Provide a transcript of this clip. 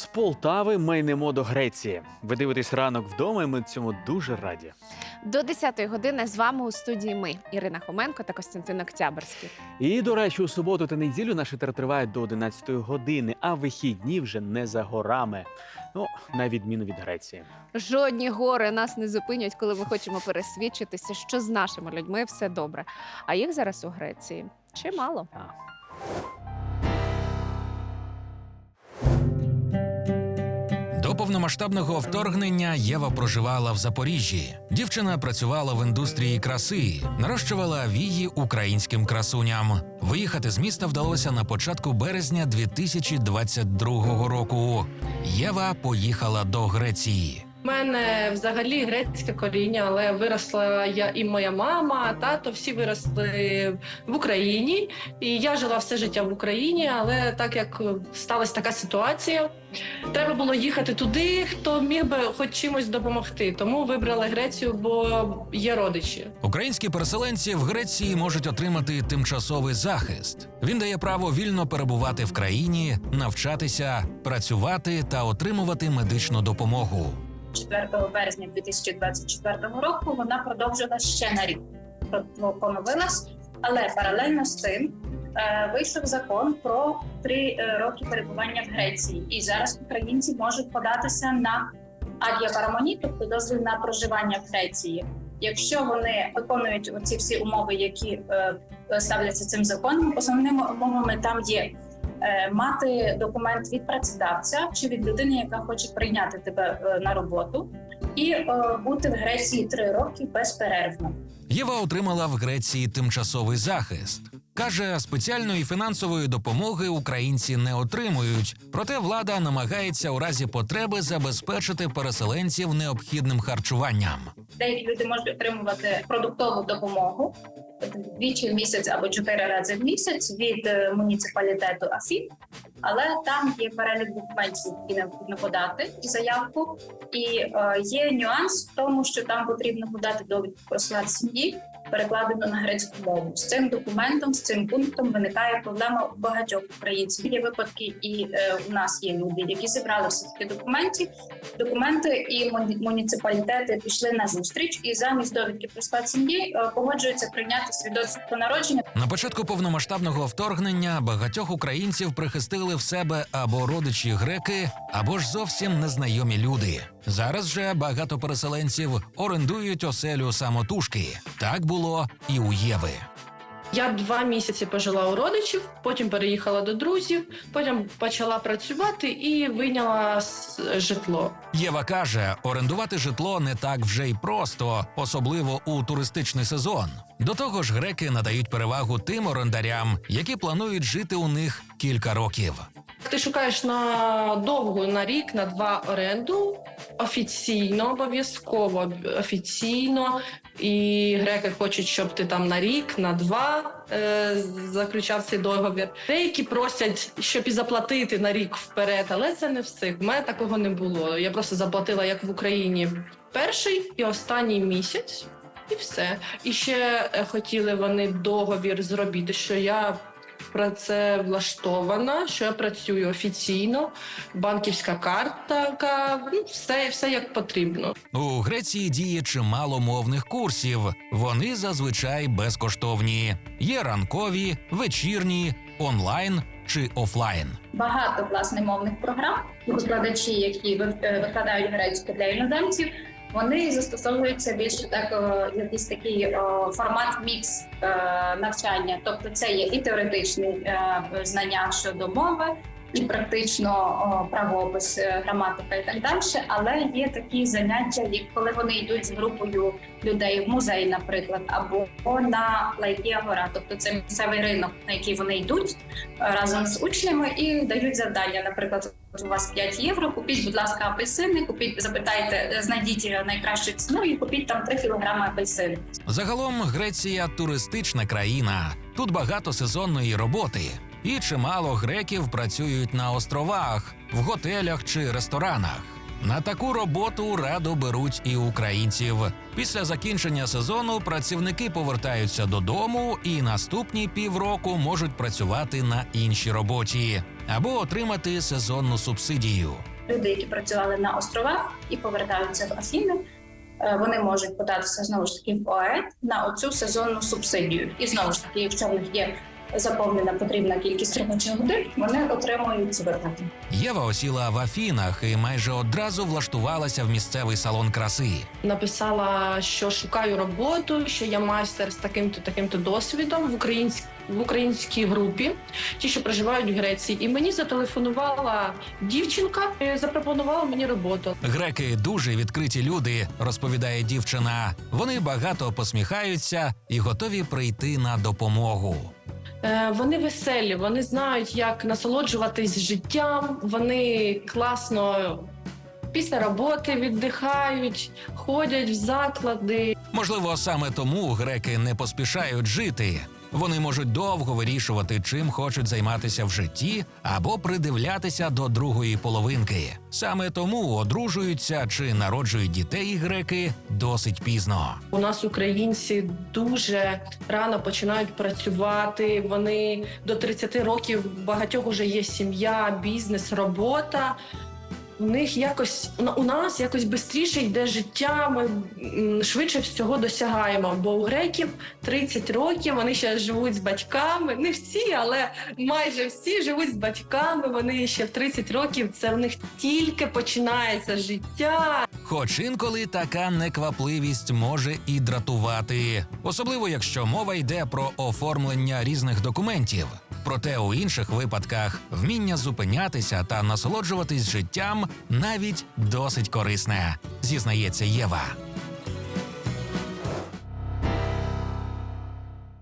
З Полтави ми йдемо до Греції. Ви дивитесь ранок вдома, і ми цьому дуже раді. До 10-ї години з вами у студії ми, Ірина Хоменко та Костянтин Октябрьський. І до речі, у суботу та неділю наші тер тривають до 11-ї години, а вихідні вже не за горами. Ну, на відміну від Греції. Жодні гори нас не зупинять, коли ми хочемо пересвідчитися, що з нашими людьми все добре. А їх зараз у Греції чимало. А. повномасштабного вторгнення Єва проживала в Запоріжжі. Дівчина працювала в індустрії краси, нарощувала вії українським красуням. Виїхати з міста вдалося на початку березня 2022 року. Єва поїхала до Греції. У мене взагалі грецьке коріння, але виросла я і моя мама, тато всі виросли в Україні. І я жила все життя в Україні, але так як сталася така ситуація, треба було їхати туди, хто міг би хоч чимось допомогти. Тому вибрали Грецію, бо є родичі. Українські переселенці в Греції можуть отримати тимчасовий захист. Він дає право вільно перебувати в країні, навчатися, працювати та отримувати медичну допомогу. 4 березня 2024 року вона продовжила ще на рік. Про- Поновилась, але паралельно з тим е, вийшов закон про три е, роки перебування в Греції. І зараз українці можуть податися на адіапарамоні, тобто дозвіл на проживання в Греції. Якщо вони виконують ці всі умови, які е, ставляться цим законом, основними умовами там є мати документ від працедавця чи від людини, яка хоче прийняти тебе е, на роботу, і е, бути в Греції три роки безперервно. Єва отримала в Греції тимчасовий захист. Каже, спеціальної фінансової допомоги українці не отримують, проте влада намагається у разі потреби забезпечити переселенців необхідним харчуванням. Деякі люди можуть отримувати продуктову допомогу двічі в місяць або чотири рази в місяць від е, муніципалітету АФІП. Але там є перелік документів, які необхідно подати заявку. І е, є нюанс в тому, що там потрібно подати довідку про склад сім'ї, перекладену на грецьку мову. З цим документом, з цим пунктом виникає проблема у багатьох українців. Є випадки, і е, у нас є люди, які зібрали всі такі документи, документи, і муні- муніципалітети пішли на зустріч, і замість довідки про склад сім'ї е, погоджуються прийняти свідоцтво народження. На початку повномасштабного вторгнення багатьох українців прихистили в себе або родичі греки, або ж зовсім незнайомі люди. Зараз же багато переселенців орендують оселю самотужки. Так було і у Єви. Я два місяці пожила у родичів, потім переїхала до друзів, потім почала працювати і вийняла житло. Єва каже, орендувати житло не так вже й просто, особливо у туристичний сезон. До того ж, греки надають перевагу тим орендарям, які планують жити у них кілька років. Ти шукаєш на довгу, на рік, на два оренду офіційно, обов'язково офіційно. І греки хочуть, щоб ти там на рік, на два е, заключав цей договір. Деякі просять, щоб і заплатити на рік вперед, але це не всіх. В мене такого не було. Я просто заплатила як в Україні перший і останній місяць. І все. І ще е, хотіли вони договір зробити, що я про це влаштована, що я працюю офіційно, банківська картка, ну, все, все як потрібно. У Греції діє чимало мовних курсів. Вони зазвичай безкоштовні. Є ранкові, вечірні, онлайн чи офлайн. багато власне мовних програм. Викладачі, які ви- е, викладають грецьку для іноземців, вони застосовуються більше так е, якийсь такий е, формат мікс е, навчання. Тобто, це є і теоретичні знання щодо мови. І практично правопис, граматика і так далі, але є такі заняття, як коли вони йдуть з групою людей в музей, наприклад, або на Лайкія гора, тобто це місцевий ринок, на який вони йдуть, разом з учнями і дають завдання. Наприклад, у вас 5 євро. Купіть, будь ласка, апельсини. Купіть, запитайте, е, знайдіть найкращу ціну і купіть там 3 кілограми апельсин. Загалом Греція туристична країна. Тут багато сезонної роботи. І чимало греків працюють на островах, в готелях чи ресторанах. На таку роботу радо беруть і українців. Після закінчення сезону працівники повертаються додому і наступні півроку можуть працювати на іншій роботі або отримати сезонну субсидію. люди, які працювали на островах і повертаються в Афіни, е, вони можуть податися знову ж таки в ОАЕ на оцю сезонну субсидію. І знову ж таки, якщо в них є заповнена потрібна кількість робочих годин, вони отримують виплати. Єва осіла в Афінах і майже одразу влаштувалася в місцевий салон краси. Написала, що шукаю роботу, що я майстер з таким-то таким-то досвідом в українській в українській групі, ті, що проживають в Греції, і мені зателефонувала дівчинка, і запропонувала мені роботу. Греки дуже відкриті люди, розповідає дівчина. Вони багато посміхаються і готові прийти на допомогу. Е, Вони веселі, вони знають, як насолоджуватись життям. Вони класно після роботи віддихають, ходять в заклади. Можливо, саме тому греки не поспішають жити. Вони можуть довго вирішувати, чим хочуть займатися в житті, або придивлятися до другої половинки. Саме тому одружуються чи народжують дітей греки досить пізно. У нас українці дуже рано починають працювати. Вони до 30 років багатьох вже є сім'я, бізнес, робота. У них якось на- у нас якось швидше йде життя. Ми швидше всього досягаємо. Бо у греків 30 років вони ще живуть з батьками. Не всі, але майже всі живуть з батьками. Вони ще в 30 років. Це в них тільки починається життя. Хоч інколи така неквапливість може і дратувати, особливо якщо мова йде про оформлення різних документів. Проте у інших випадках вміння зупинятися та насолоджуватись життям навіть досить корисне, зізнається Єва.